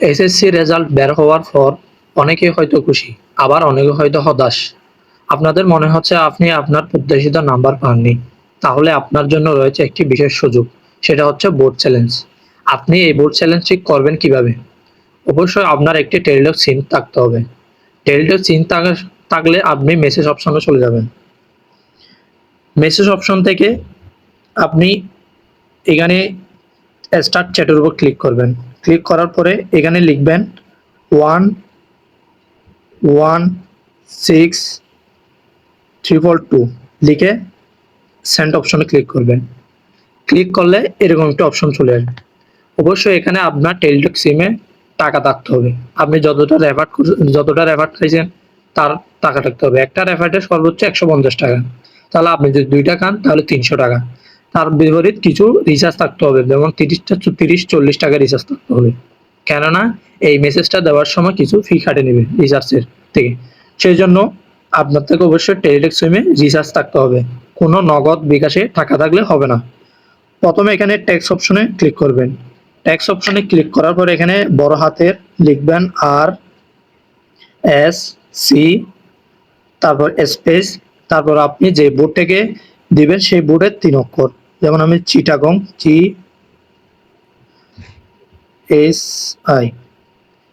SSC result বের হওয়ার পর অনেকে হয়তো খুশি, আবার অনেকে হয়তো হতাশ। আপনাদের মনে হচ্ছে আপনি আপনার প্রত্যাশিত নাম্বার পাননি, তাহলে আপনার জন্য রয়েছে একটি বিশেষ সুযোগ, সেটা হচ্ছে বোর্ড চ্যালেঞ্জ আপনি এই বোর্ড চ্যালেঞ্জটি করবেন কীভাবে? অবশ্যই আপনার একটি টেলিডক সিম থাকতে হবে। টেলিডক সিম থাকলে আপনি মেসেজ অপশনে চলে যাবেন। মেসেজ অপশন থেকে আপনি এখানে স্টার্ট চ্যাটের উপর ক্লিক করবেন। ক্লিক করার পরে এখানে লিখবেন one one, six, triple two. লিখে সেন্ড অপশনে ক্লিক করবেন। ক্লিক করলে এরকম একটা অপশন চলে আসবে। অবশ্যই এখানে আপনার টেলিটক সিমে টাকা থাকতে হবে। আপনি যতটা রেফার্ট যতটা রেফার্ট খাইছেন তার টাকা থাকতে হবে। একটা রেফার্টের সর্বোচ্চ একশো পঞ্চাশ টাকা। তাহলে আপনি যদি দুইটা খান তাহলে তিনশো টাকা। তার বিপরীত কিছু রিচার্জ থাকতে হবে, যেমন তিরিশটা, তিরিশ, চল্লিশ টাকা রিচার্জ থাকতে হবে। কেননা এই মেসেজটা দেওয়ার সময় কিছু ফি কাটে নেবে রিচার্জের থেকে। সেই জন্য আপনার থেকে অবশ্যই টেলিটেক সিমে রিচার্জ থাকতে হবে। কোনো নগদ বিকাশে টাকা থাকলে হবে না। প্রথমে এখানে ট্যাক্স অপশনে ক্লিক করবেন। ট্যাক্স অপশনে ক্লিক করার পর এখানে বড় হাতের লিখবেন আর এস সি তারপর স্পেস তারপর আপনি যে বোর্ডটাকে দিবেন সেই বোর্ডের তিন অক্ষর। যেমন আমি চিটাগং চি এস আই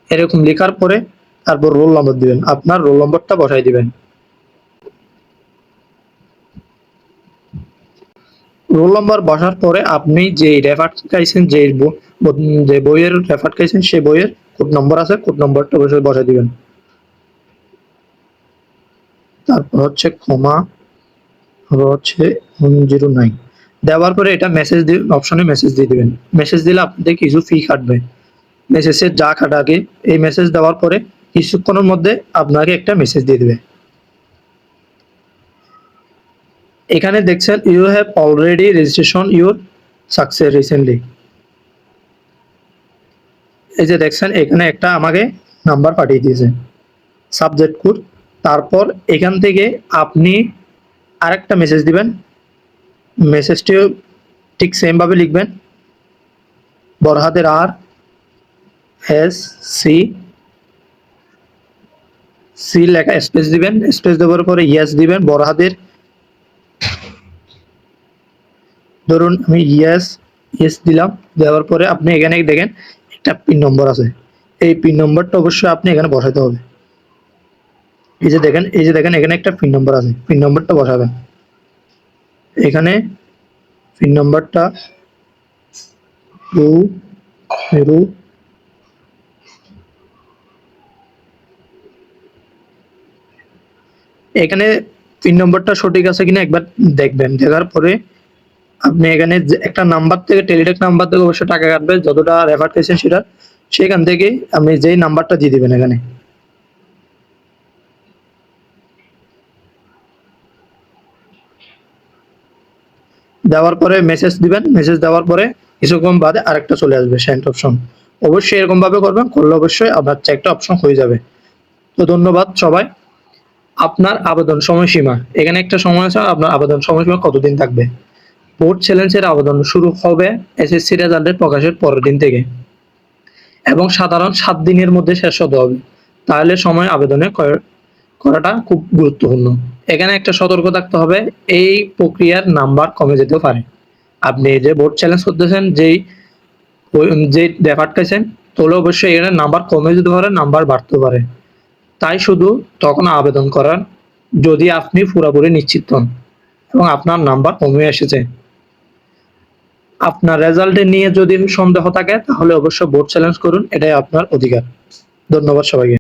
এরকম লেখার পরে তারপর রোল নম্বর দিবেন। আপনার রোল নম্বরটা বসাই দিবেন। রোল নম্বর বসার পরে আপনি যে রেফার খাইছেন যে যে বইয়ের রেফার খাইছেন সেই বইয়ের কোড নম্বর আছে কোড নম্বরটা বসে, বসাই দিবেন। তারপর হচ্ছে ক্ষমা হচ্ছে জিরো নাইন দেওয়ার পরে এটা মেসেজ দিয়ে অপশনে মেসেজ দিয়ে দিবেন। মেসেজ দিলে আপনাদের কিছু ফি কাটবে। মেসেজের যা কাটাকে এই মেসেজ দেওয়ার পরে কিছুক্ষণের মধ্যে আপনাকে একটা মেসেজ দিয়ে দিবে। এখানে দেখছেন you have already registration your success recently এই যে দেখছেন, এখানে একটা আমাকে নাম্বার পাঠিয়ে দিয়েছে। সাবজেক্ট কোড তারপর এখান থেকে আপনি আরেকটা মেসেজ দিবেন। মেসেজটিও ঠিক সেমভাবে লিখবেন। বড় হাতের আর এস সি সি লেখা স্পেস দিবেন। স্পেস দেওয়ার পরে ইয়েস দিবেন বড় হাতের ধরুন আমি ইয়েস ইয়েস দিলাম। দেওয়ার পরে আপনি এখানে দেখেন একটা পিন নম্বর আছে। এই পিন নম্বরটা অবশ্যই আপনি এখানে বসাতে হবে। এই যে দেখেন, এই যে দেখেন এখানে একটা পিন নম্বর আছে। পিন নম্বরটা বসাবেন। এখানে পিন নম্বরটা টু জিরো এখানে পিন নম্বরটা সঠিক আছে কিনা একবার দেখবেন। দেখার পরে আপনি এখানে একটা নাম্বার থেকে টেলিটেক নাম্বার থেকে অবশ্যই টাকা কাটবে যতটা রেফার করেছেন সেটা, সেখান থেকে আপনি যেই নাম্বারটা দিয়ে দিবেন এখানে। দেওয়ার পরে মেসেজ দিবেন। মেসেজ দেওয়ার পরে কিছুক্ষণ বাদে আরেকটা চলে আসবে সেন্ট অপশন অবশ্যই এরকম ভাবে করবেন, করলে অবশ্যই আপনার চেকটা অপশন হয়ে যাবে। তো ধন্যবাদ সবাই। আপনার আবেদন সময়সীমা। এখানে একটা সময় আছে, আপনার আবেদন সময়সীমা কতদিন থাকবে? বোর্ড চ্যালেঞ্জের আবেদন শুরু হবে এসএসসি রেজাল্টের প্রকাশের পরের দিন থেকে। এবং সাধারণ সাত দিনের মধ্যে শেষ হতে হবে। তাহলে সময় আবেদনে করাটা খুব গুরুত্বপূর্ণ। এখানে একটা সতর্ক থাকতে হবে, এই প্রক্রিয়ার নাম্বার কমে যেতে পারে। আপনি যে বোর্ড চ্যালেঞ্জ করতেছেন, যেই যে রেফার খাইছেন তাহলে অবশ্যই এখানে নাম্বার কমে যেতে পারে, নাম্বার বাড়তে পারে। তাই শুধু তখন আবেদন করার, যদি আপনি পুরোপুরি নিশ্চিত হন এবং আপনার নাম্বার কমে এসেছে। আপনার রেজাল্টে নিয়ে যদি সন্দেহ থাকে, তাহলে অবশ্যই বোর্ড চ্যালেঞ্জ করুন, এটাই আপনার অধিকার। ধন্যবাদ সবাইকে।